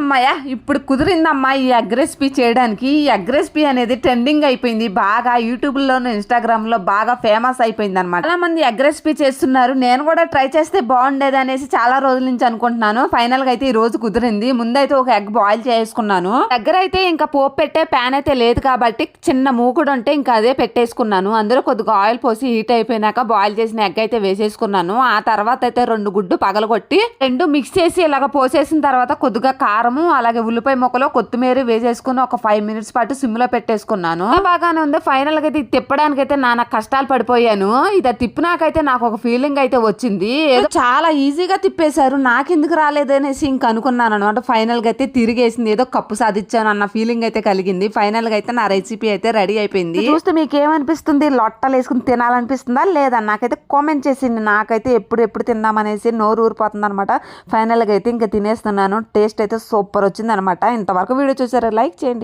అమ్మాయ ఇప్పుడు కుదిరిందమ్మా ఈ ఎగ్ రెసిపీ చేయడానికి. ఈ ఎగ్ రెసిపీ అనేది ట్రెండింగ్ అయిపోయింది. బాగా యూట్యూబ్ ఇన్స్టాగ్రామ్లో లో బాగా ఫేమస్ అయిపోయింది అనమాట చాలా మంది ఎగ్ రెసిపీ చేస్తున్నారు. నేను కూడా ట్రై చేస్తే బాగుండేది అనేసి చాలా రోజుల నుంచి అనుకుంటున్నాను. ఫైనల్గా అయితే ఈ రోజు కుదిరింది. ముందైతే ఒక ఎగ్ బాయిల్ చేసుకున్నాను. దగ్గర అయితే ఇంకా పోపు పెట్టే ప్యాన్ అయితే లేదు కాబట్టి చిన్న మూకుడు ఉంటే ఇంకా అదే పెట్టేసుకున్నాను. అందులో కొద్దిగా ఆయిల్ పోసి హీట్ అయిపోయినాక బాయిల్ చేసిన ఎగ్ అయితే వేసేసుకున్నాను. ఆ తర్వాత అయితే రెండు గుడ్డు పగలగొట్టి రెండు మిక్స్ చేసి ఇలాగ పోసేసిన తర్వాత కొద్దిగా కారం కారము అలాగే ఉల్లిపాయ ముక్కలు కొత్తిమీర వేసేసుకుని ఒక ఫైవ్ మినిట్స్ పాటు సిమ్లో పెట్టేసుకున్నాను. బాగానే ఉంది. ఫైనల్గా అయితే తిప్పడానికి అయితే నాన్న కష్టాలు పడిపోయాను. ఇది తిప్పినాకైతే నాకు ఒక ఫీలింగ్ అయితే వచ్చింది. ఏదో చాలా ఈజీగా తిప్పేశారు. నాకెందుకు రాలేదనేసి ఇంక అనుకున్నాను అనమాట ఫైనల్గా అయితే తిరిగేసింది. ఏదో కప్పు సాధించాను అన్న ఫీలింగ్ అయితే కలిగింది. ఫైనల్గా అయితే నా రెసిపీ అయితే రెడీ అయిపోయింది. చూస్తే మీకు ఏమనిపిస్తుంది లొట్టలు వేసుకుని తినాలనిపిస్తుందా? లేదా? నాకైతే కామెంట్ చేసింది. నాకైతే ఎప్పుడు ఎప్పుడు తిందామనేసి నోరు ఊరిపోతుంది అనమాట ఫైనల్గా అయితే ఇంకా తినేస్తున్నాను. టేస్ట్ అయితే సూపర్ వచ్చింది అనమాట ఇంతవరకు వీడియో చూసారా లైక్ చేయండి.